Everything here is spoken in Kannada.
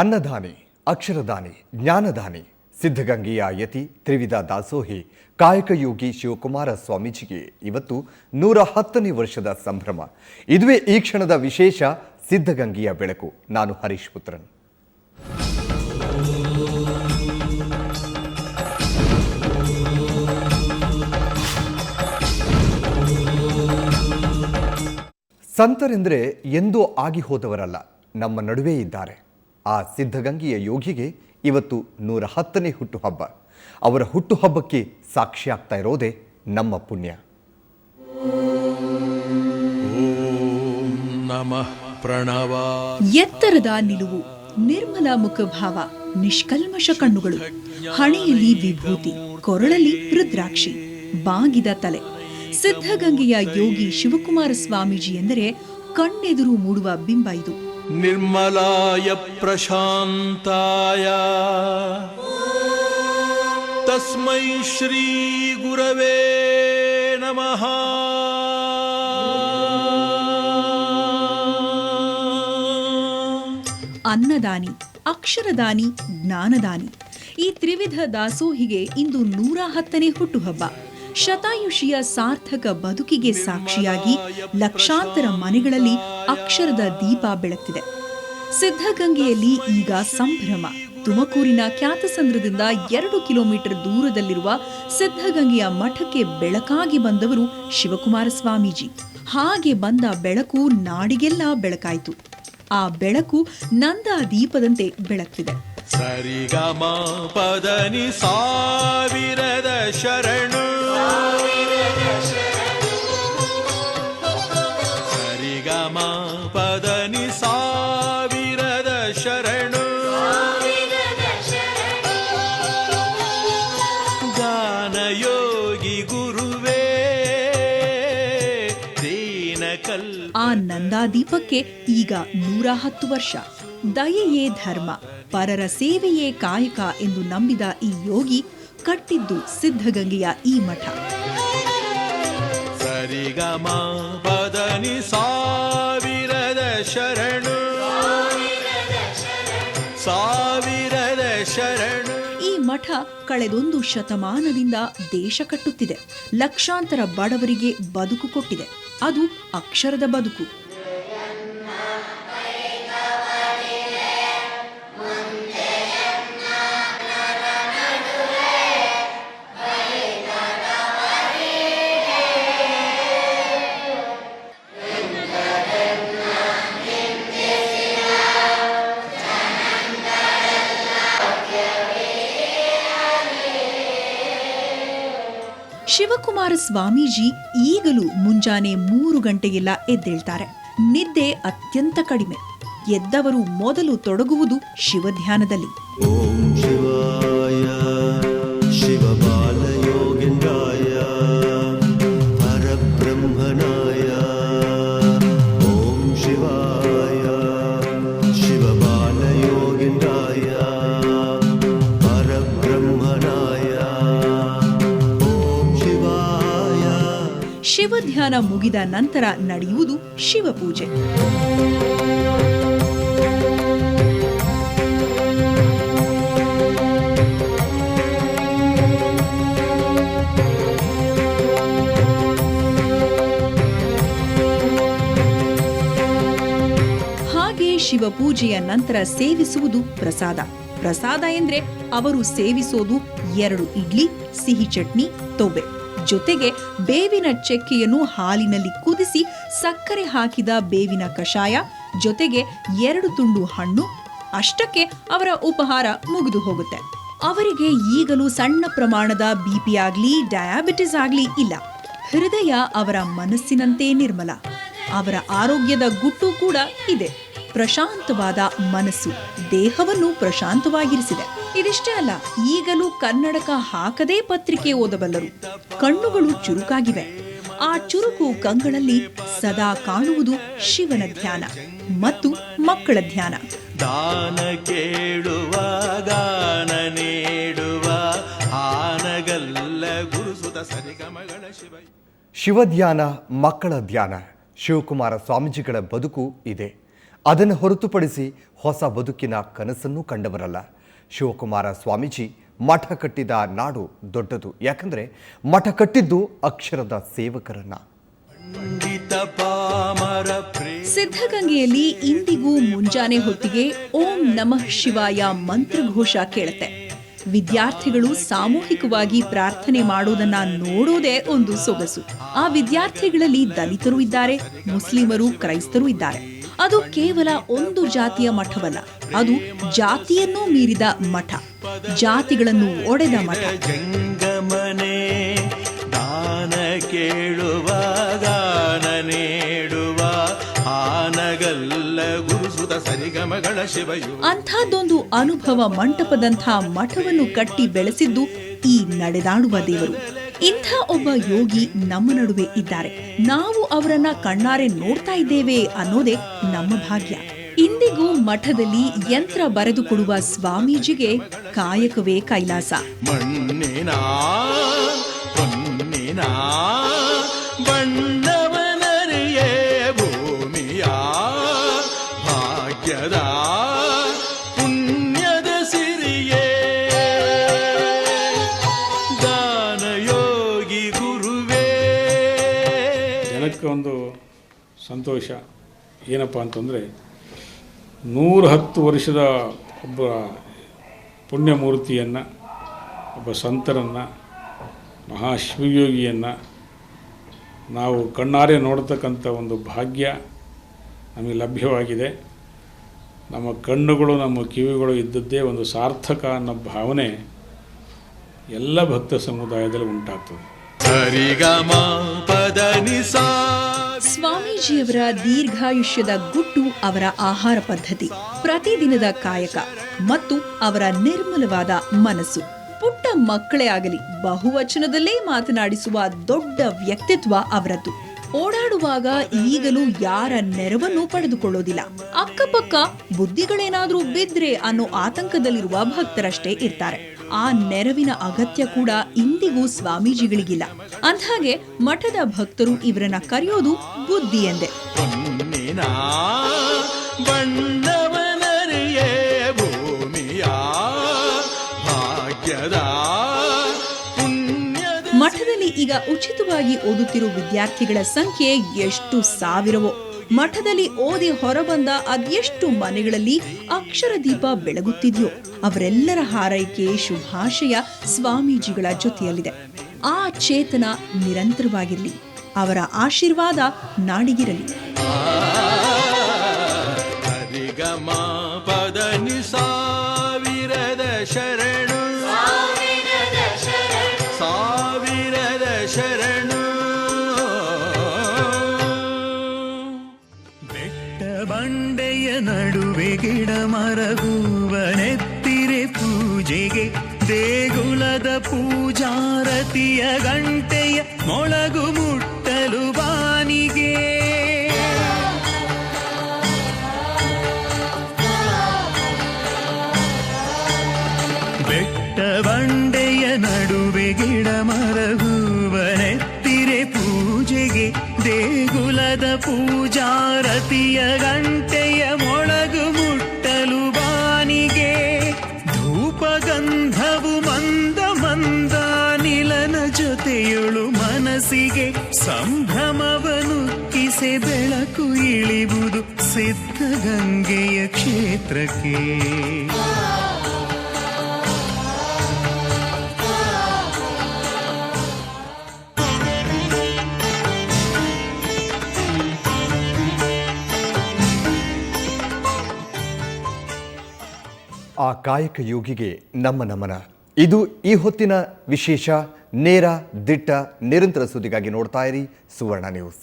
ಅನ್ನದಾನಿ, ಅಕ್ಷರದಾನಿ, ಜ್ಞಾನದಾನಿ, ಸಿದ್ಧಗಂಗೆಯ ಯತಿ ತ್ರಿವಿಧ ದಾಸೋಹಿ, ಕಾಯಕಯೋಗಿ ಶಿವಕುಮಾರ ಸ್ವಾಮೀಜಿಗೆ ಇವತ್ತು ನೂರ ಹತ್ತನೇ ವರ್ಷದ ಸಂಭ್ರಮ. ಇದುವೇ ಈ ಕ್ಷಣದ ವಿಶೇಷ ಸಿದ್ಧಗಂಗೆಯ ಬೆಳಕು. ನಾನು ಹರೀಶ್ ಪುತ್ರನ್. ಸಂತರೆಂದರೆ ಎಂದೂ ಆಗಿ ಹೋದವರಲ್ಲ, ನಮ್ಮ ನಡುವೆ ಇದ್ದಾರೆ. ಆ ಸಿದ್ಧಗಂಗೆಯ ಯೋಗಿಗೆ ಇವತ್ತು ನೂರ ಹತ್ತನೇ ಹುಟ್ಟುಹಬ್ಬ. ಅವರ ಹುಟ್ಟುಹಬ್ಬಕ್ಕೆ ಸಾಕ್ಷಿಯಾಗ್ತಾ ಇರೋದೇ ನಮ್ಮ ಪುಣ್ಯ. ಓಂ ನಮಃ ಪ್ರಣವ ಎತ್ತರದ ನಿಲುವು ನಿರ್ಮಲ ಮುಖಭಾವ ನಿಷ್ಕಲ್ಮಶ ಕಣ್ಣುಗಳು ಹಣೆಯಲ್ಲಿ ವಿಭೂತಿ ಕೊರಳಲ್ಲಿ ರುದ್ರಾಕ್ಷಿ ಬಾಗಿದ ತಲೆ. ಸಿದ್ಧಗಂಗೆಯ ಯೋಗಿ ಶಿವಕುಮಾರ ಸ್ವಾಮೀಜಿ ಎಂದರೆ ಕಣ್ಣೆದುರು ಮೂಡುವ ಬಿಂಬ ಇದು. ನಿರ್ಮಲಾಯ ಪ್ರಶಾಂತಾಯ. ತಸ್ಮೈ ಶ್ರೀ ಗುರವೇ ನಮಃ. ಅನ್ನದಾನಿ, ಅಕ್ಷರದಾನಿ, ಜ್ಞಾನದಾನಿ. ಈ ತ್ರಿವಿಧ ದಾಸೋಹಿಗೆ ಇಂದು ನೂರ ಹತ್ತನೇ ಹುಟ್ಟುಹಬ್ಬ. ಶತಾಯುಷಿಯ ಸಾರ್ಥಕ ಬದುಕಿಗೆ ಸಾಕ್ಷಿಯಾಗಿ ಲಕ್ಷಾಂತರ ಮನೆಗಳಲ್ಲಿ ಅಕ್ಷರದ ದೀಪ ಬೆಳಗ್ತಿದೆ. ಸಿದ್ಧಗಂಗೆಯಲ್ಲಿ ಈಗ ಸಂಭ್ರಮ. ತುಮಕೂರಿನ ಖ್ಯಾತಸಂದ್ರದಿಂದ ಎರಡು ಕಿಲೋಮೀಟರ್ ದೂರದಲ್ಲಿರುವ ಸಿದ್ಧಗಂಗೆಯ ಮಠಕ್ಕೆ ಬೆಳಕಾಗಿ ಬಂದವರು ಶಿವಕುಮಾರ ಸ್ವಾಮೀಜಿ. ಹಾಗೆ ಬಂದ ಬೆಳಕು ನಾಡಿಗೆಲ್ಲ ಬೆಳಕಾಯಿತು. ಆ ಬೆಳಕು ನಂದ ದೀಪದಂತೆ ಬೆಳಗ್ತಿದೆ. ಸರಿಗಮ ಪದನಿ ಸಾವಿರದ ಶರಣು ಆ ಈಗ ನೂರ ಹತ್ತು ವರ್ಷ. ದಯೆಯೇ ಧರ್ಮ ಪರರ ಸೇವೆಯೇ ಕಾಯಕ ಎಂದು ನಂಬಿದ ಈ ಯೋಗಿ ಕಟ್ಟಿದ್ದು ಸಿದ್ಧಗಂಗೆಯ ಈ ಮಠ. ಸರಿಗಮ ಸಾವಿರದ ಶರಣು. ಸಾವಿರದ ಶರಣು. ಈ ಮಠ ಕಳೆದೊಂದು ಶತಮಾನದಿಂದ ದೇಶ ಕಟ್ಟುತ್ತಿದೆ. ಲಕ್ಷಾಂತರ ಬಡವರಿಗೆ ಬದುಕು ಕೊಟ್ಟಿದೆ. ಅದು ಅಕ್ಷರದ ಬದುಕು. ಶಿವಕುಮಾರ ಸ್ವಾಮೀಜಿ ಈಗಲೂ ಮುಂಜಾನೆ ಮೂರು ಗಂಟೆಗೆಲ್ಲ ಎದ್ದೇಳ್ತಾರೆ. ನಿದ್ದೆ ಅತ್ಯಂತ ಕಡಿಮೆ. ಎದ್ದವರು ಮೊದಲು ತೊಡಗುವುದು ಶಿವಧ್ಯಾನದಲ್ಲಿ. ಓಂ ಶಿವಾಯ ಶಿವಬಾಲಯ. ಶಿವಧ್ಯಾನ ಮುಗಿದ ನಂತರ ನಡೆಯುವುದು ಶಿವಪೂಜೆ. ಹಾಗೆ ಶಿವಪೂಜೆಯ ನಂತರ ಸೇವಿಸುವುದು ಪ್ರಸಾದ. ಪ್ರಸಾದ ಎಂದ್ರೆ ಅವರು ಸೇವಿಸೋದು ಎರಡು ಇಡ್ಲಿ, ಸಿಹಿ ಚಟ್ನಿ ತೊವ್ವೆ ಜೊತೆಗೆ ಬೇವಿನ ಚೆಕ್ಕೆಯನ್ನು ಹಾಲಿನಲ್ಲಿ ಕುದಿಸಿ ಸಕ್ಕರೆ ಹಾಕಿದ ಬೇವಿನ ಕಷಾಯ, ಜೊತೆಗೆ ಎರಡು ತುಂಡು ಹಣ್ಣು. ಅಷ್ಟಕ್ಕೆ ಅವರ ಉಪಹಾರ ಮುಗಿದು ಹೋಗುತ್ತೆ. ಅವರಿಗೆ ಈಗಲೂ ಸಣ್ಣ ಪ್ರಮಾಣದ ಬಿಪಿ ಆಗ್ಲಿ, ಡಯಾಬಿಟಿಸ್ ಆಗ್ಲಿ ಇಲ್ಲ. ಹೃದಯ ಅವರ ಮನಸ್ಸಿನಂತೆ ನಿರ್ಮಲ. ಅವರ ಆರೋಗ್ಯದ ಗುಟ್ಟು ಕೂಡ ಇದೆ. ಪ್ರಶಾಂತವಾದ ಮನಸ್ಸು ದೇಹವನ್ನು ಪ್ರಶಾಂತವಾಗಿರಿಸಿದೆ. ಇದಿಷ್ಟೇ ಅಲ್ಲ ಈಗಲೂ ಕನ್ನಡಕ ಹಾಕದೇ ಪತ್ರಿಕೆ ಓದಬಲ್ಲರು. ಕಣ್ಣುಗಳು ಚುರುಕಾಗಿವೆ. ಆ ಚುರುಕು ಕಂಗಳಲ್ಲಿ ಸದಾ ಕಾಣುವುದು ಶಿವನ ಧ್ಯಾನ ಮತ್ತು ಮಕ್ಕಳ ಧ್ಯಾನ. ದಾನ ಕೇಳುವ ಗಾನ ನೀಡುವ ಆನಗಲ್ಲ ಗುರುಸುತ ಸರಿಗಮಗಳ ಶಿವ. ಶಿವಧ್ಯಾನ ಮಕ್ಕಳ ಧ್ಯಾನ ಶಿವಕುಮಾರ ಸ್ವಾಮೀಜಿಗಳ ಬದುಕು ಇದೆ. ಅದನ್ನು ಹೊರತುಪಡಿಸಿ ಹೊಸ ಬದುಕಿನ ಕನಸನ್ನು ಕಂಡವರಲ್ಲ. ಶಿವಕುಮಾರ ಸ್ವಾಮೀಜಿ ಮಠ ಕಟ್ಟಿದ ನಾಡು ದೊಡ್ಡದು. ಯಾಕಂದ್ರೆ ಮಠ ಕಟ್ಟಿದ್ದು ಅಕ್ಷರದ ಸೇವಕರನ್ನ. ಸಿದ್ಧಗಂಗೆಯಲ್ಲಿ ಇಂದಿಗೂ ಮುಂಜಾನೆ ಹೊತ್ತಿಗೆ ಓಂ ನಮಃ ಶಿವಾಯ ಮಂತ್ರಘೋಷ ಕೇಳುತ್ತೆ. ವಿದ್ಯಾರ್ಥಿಗಳು ಸಾಮೂಹಿಕವಾಗಿ ಪ್ರಾರ್ಥನೆ ಮಾಡೋದನ್ನ ನೋಡೋದೇ ಒಂದು ಸೊಗಸು. ಆ ವಿದ್ಯಾರ್ಥಿಗಳಲ್ಲಿ ದಲಿತರು ಇದ್ದಾರೆ ಮುಸ್ಲಿಮರು ಕ್ರೈಸ್ತರು ಇದ್ದಾರೆ. ಅದು ಕೇವಲ ಒಂದು ಜಾತಿಯ ಮಠವಲ್ಲ ಅದು ಜಾತಿಯನ್ನೂ ಮೀರಿದ ಮಠ ಜಾತಿಗಳನ್ನು ಒಡೆದ ಮಠ. ಜಂಗಮನೆ ದಾನ ಕೇಳುವ ದಾನ ನೀಡುವ ಆನಗಲ್ಲ ಗುರುಸುತ ಸರಿಗಮಗಳ ಶಿವಯು. ಅಂಥದ್ದೊಂದು ಅನುಭವ ಮಂಟಪದಂಥ ಮಠವನ್ನು ಕಟ್ಟಿ ಬೆಳೆಸಿದ್ದು ಈ ನಡೆದಾಡುವ ದೇವರು. ಇಂಥ ಒಬ್ಬ ಯೋಗಿ ನಮ್ಮ ನಡುವೆ ಇದ್ದಾರೆ. ನಾವು ಅವರನ್ನ ಕಣ್ಣಾರೆ ನೋಡ್ತಾ ಇದ್ದೇವೆ ಅನ್ನೋದೇ ನಮ್ಮ ಭಾಗ್ಯ. ಇಂದಿಗೂ ಮಠದಲ್ಲಿ ಯಂತ್ರ ಬರೆದುಕೊಡುವ ಸ್ವಾಮೀಜಿಗೆ ಕಾಯಕವೇ ಕೈಲಾಸ. ಭಾಗ್ಯದ. ಸಂತೋಷ. ಏನಪ್ಪ ಅಂತಂದರೆ, ನೂರ ಹತ್ತು ವರ್ಷದ ಒಬ್ಬ ಪುಣ್ಯಮೂರ್ತಿಯನ್ನು, ಒಬ್ಬ ಸಂತರನ್ನು, ಮಹಾಶಿವಯೋಗಿಯನ್ನು ನಾವು ಕಣ್ಣಾರೆ ನೋಡ್ತಕ್ಕಂಥ ಒಂದು ಭಾಗ್ಯ ನಮಗೆ ಲಭ್ಯವಾಗಿದೆ. ನಮ್ಮ ಕಣ್ಣುಗಳು, ನಮ್ಮ ಕಿವಿಗಳು ಇದ್ದದ್ದೇ ಒಂದು ಸಾರ್ಥಕ ಅನ್ನೋ ಭಾವನೆ ಎಲ್ಲ ಭಕ್ತ ಸಮುದಾಯದಲ್ಲಿ ಉಂಟಾಗ್ತದೆ. ಸ್ವಾಮೀಜಿಯವರ ದೀರ್ಘಾಯುಷ್ಯದ ಗುಟ್ಟು ಅವರ ಆಹಾರ ಪದ್ಧತಿ, ಪ್ರತಿದಿನದ ಕಾಯಕ ಮತ್ತು ಅವರ ನಿರ್ಮಲವಾದ ಮನಸ್ಸು. ಪುಟ್ಟ ಮಕ್ಕಳೇ ಆಗಲಿ, ಬಹುವಚನದಲ್ಲೇ ಮಾತನಾಡಿಸುವ ದೊಡ್ಡ ವ್ಯಕ್ತಿತ್ವ ಅವರದ್ದು. ಓಡಾಡುವಾಗ ಈಗಲೂ ಯಾರ ನೆರವನ್ನು ಪಡೆದುಕೊಳ್ಳೋದಿಲ್ಲ. ಅಕ್ಕಪಕ್ಕ ಬುದ್ಧಿಗಳೇನಾದ್ರೂ ಬಿದ್ರೆ ಅನ್ನೋ ಆತಂಕದಲ್ಲಿರುವ ಭಕ್ತರಷ್ಟೇ ಇರ್ತಾರೆ. ಆ ನೆರವಿನ ಅಗತ್ಯ ಕೂಡ ಇಂದಿಗೂ ಸ್ವಾಮೀಜಿಗಳಿಗಿಲ್ಲ. ಅಂದಹಾಗೆ ಮಠದ ಭಕ್ತರು ಇವರನ್ನ ಕರೆಯೋದು ಬುದ್ಧಿ ಎಂದೆ. ಮಠದಲ್ಲಿ ಈಗ ಉಚಿತವಾಗಿ ಓದುತ್ತಿರುವ ವಿದ್ಯಾರ್ಥಿಗಳ ಸಂಖ್ಯೆ ಎಷ್ಟು ಸಾವಿರವೋ. ಮಠದಲ್ಲಿ ಓದಿ ಹೊರಬಂದ ಅದೆಷ್ಟು ಮನೆಗಳಲ್ಲಿ ಅಕ್ಷರ ದೀಪ ಬೆಳಗುತ್ತಿದೆಯೋ, ಅವರೆಲ್ಲರ ಹಾರೈಕೆ ಶುಭಾಶಯ ಸ್ವಾಮೀಜಿಗಳ ಜೊತೆಯಲ್ಲಿದೆ. ಆ ಚೇತನ ನಿರಂತರವಾಗಿರಲಿ, ಅವರ ಆಶೀರ್ವಾದ ನಾಡಿಗಿರಲಿ. ಪೂಜಾರತಿಯ ಗಂಟೆಯ ಮೊಳಗು ಮುಟ್ಟಲು ಬಾನಿಗೆ, ಧೂಪಗಂಧವು ಮಂದ ಮಂದ ನಿಲನ ಜೊತೆಯೊಳು ಮನಸ್ಸಿಗೆ ಸಂಭ್ರಮವನು ಕಿಸೆ ಬೆಳಕು ಇಳಿಬುದು ಸಿದ್ಧಗಂಗೆಯ ಕ್ಷೇತ್ರಕ್ಕೆ. ಆ ಕಾಯಕ ಯೋಗಿಗೆ ನಮ್ಮ ನಮನ. ಇದು ಈ ಹೊತ್ತಿನ ವಿಶೇಷ ನೇರ ದಿಟ್ಟ ನಿರಂತರ ಸುದ್ದಿಗಾಗಿ ನೋಡ್ತಾ ಇರಿ ಸುವರ್ಣ ನ್ಯೂಸ್.